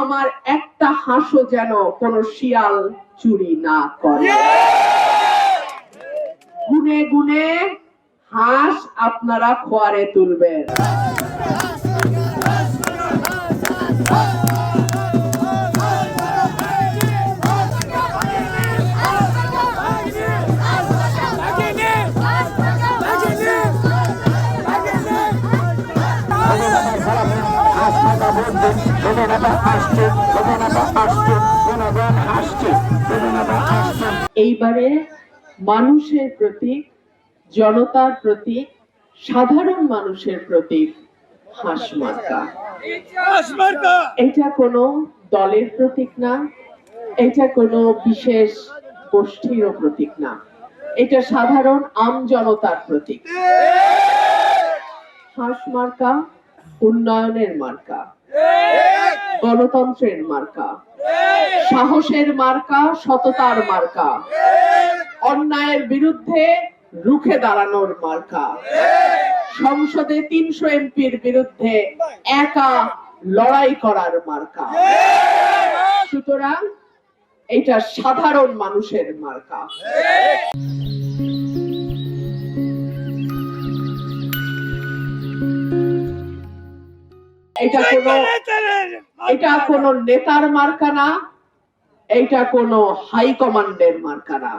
আমার একটা হাঁসও যেন কোনো শিয়াল চুরি না করে। গুনে গুনে হাঁস আপনারা খোয়ারে তুলবেন। আস্থাটা বলবেন বেদনাটা আসছে বেদনাটা আসছে জনগণ আসছে বেদনাটা আসছে এইবারে মানুষের প্রতীক, জনতার প্রতীক, সাধারণ মানুষের প্রতীক, হাঁস মার্কা। এটা কোনো দলের প্রতীক না, এটা কোনো বিশেষ গোষ্ঠীরও প্রতীক না। এটা সাধারণ আম জনতার প্রতীক। হাঁস মার্কা উন্নয়নের মার্কা গণতন্ত্রের মার্কা সাহসের মার্কা সততার মার্কা অন্যায়ের বিরুদ্ধে রুখে দাঁড়ানোর মার্কা সংসদে তিনশো এমপির বিরুদ্ধে একা লড়াই করার মার্কা। সুতরাং এটা সাধারণ মানুষের মার্কা। এটা কোনো এটা কোনো নেতার মার্কা না এটা কোনো হাই কমান্ডের মার্কা না।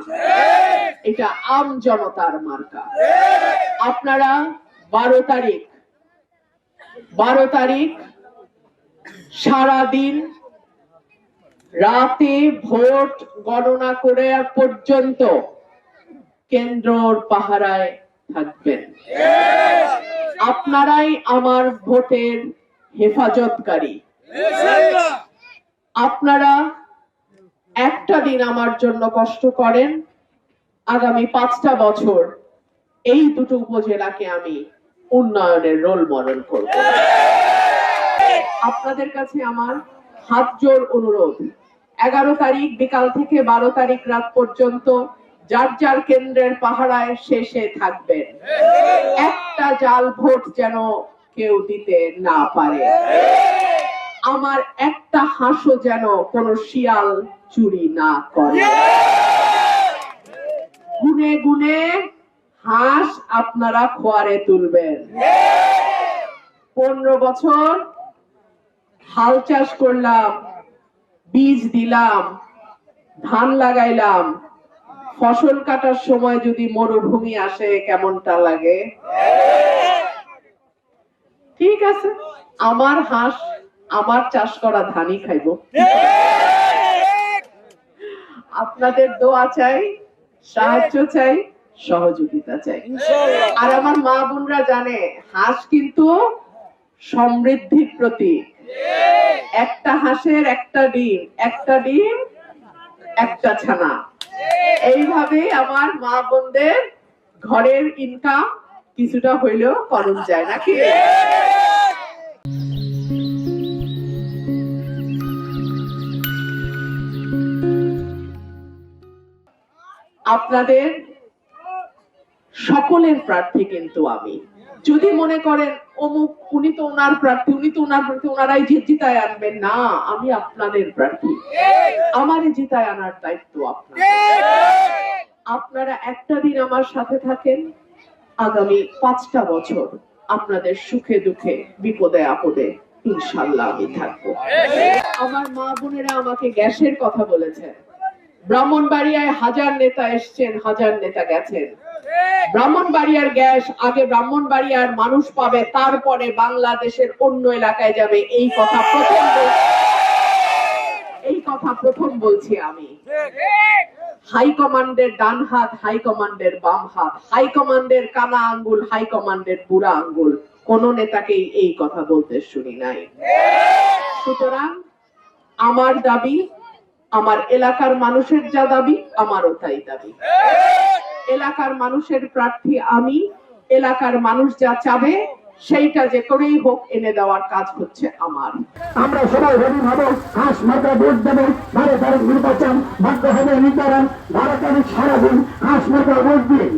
এটা আম জনতার মার্কা। আপনারা বারো তারিখ বারো তারিখ সারাদিন রাতে ভোট গণনা করে পর্যন্ত কেন্দ্রর পাহারায় থাকবেন। আপনারাই আমার ভোটের হেফাজতকারী। আপনারা একটা দিন আমার জন্য কষ্ট করেন। আগামী পাঁচটা বছর এই দুটো উপজেলাকে আমি উন্নয়নের রোল মডেল করব। আপনাদের কাছে আমার হাত জোর অনুরোধ। এগারো তারিখ বিকাল থেকে বারো তারিখ রাত পর্যন্ত যার যার কেন্দ্রের পাহারায় শেষে থাকবেন। একটা জাল ভোট যেন কেউ দিতে না পারে। আমার একটা হাঁসও যেন কোনো শিয়াল চুরি না করে। গুনে গুনে হাঁস আপনারা খোয়ারে তুলবেন। পনেরো বছর হাল চাষ করলাম, বীজ দিলাম, ধান লাগাইলাম। ফসল কাটার সময় যদি মরুভূমি আসে, কেমনটা লাগে? ঠিক আছে আমার হাঁস আমার চাষ করা ধানই খাইব। আপনাদের দোয়া চাই সাহায্য চাই সহযোগিতা চাই। আর আমার মা বোনরা জানে হাঁস কিন্তু সমৃদ্ধির প্রতীক। একটা হাঁসের একটা ডিম একটা ডিম একটা ছানা। এইভাবে আমার মা বোনদের ঘরের ইনকাম কিছুটা হইলেও করণ যায় নাকি? আপনাদের সকলের প্রার্থী কিন্তু আমি। যদি মনে করেন, অমুক, উনি তো ওনার প্রার্থী, উনি তো ওনার প্রার্থী ওনারাই জিত জিতায় আনবেন, না, আমি আপনাদের প্রার্থী। আমারই জিতায় আনার দায়িত্ব আপনার আপনারা একটা দিন আমার সাথে থাকেন, আগামী পাঁচটা বছর আপনাদের সুখে দুঃখে, বিপদে আপদে, ইনশাল্লাহ আমি থাকব। আমার মা বোনেরা আমাকে গ্যাসের কথা বলেছে ব্রাহ্মণবাড়িয়ায় হাজার নেতা এসছেন, হাজার নেতা গেছেন। ব্রাহ্মণবাড়িয়ার গ্যাস আগে ব্রাহ্মণবাড়িয়ার মানুষ পাবে, তারপরে বাংলাদেশের অন্য এলাকায় যাবে। এই কথা প্রথম এই কথা প্রথম বলছি আমি। হাই কমান্ডের ডান হাত, হাই কমান্ডের বাম হাত, হাই কমান্ডের কানা আঙ্গুল, হাই কমান্ডের বুড়া আঙ্গুল। কোন নেতাকেই এই কথা বলতে শুনি নাই। সুতরাং আমার দাবি আমার এলাকার মানুষের যা দাবি আমারও তাই দাবি। এলাকার মানুষের প্রার্থী আমি এলাকার মানুষ যা চাবে সেইটা যে করেই হোক এনে দেওয়ার কাজ হচ্ছে আমার। আমরা সবাই হব হাঁস মাত্রা ভোট দেবো বারো তারিখ নির্বাচন ভাগ্য হবে নির্ধারণ বারো তারিখ সারাদিন হাঁস মাত্রা ভোট দিন।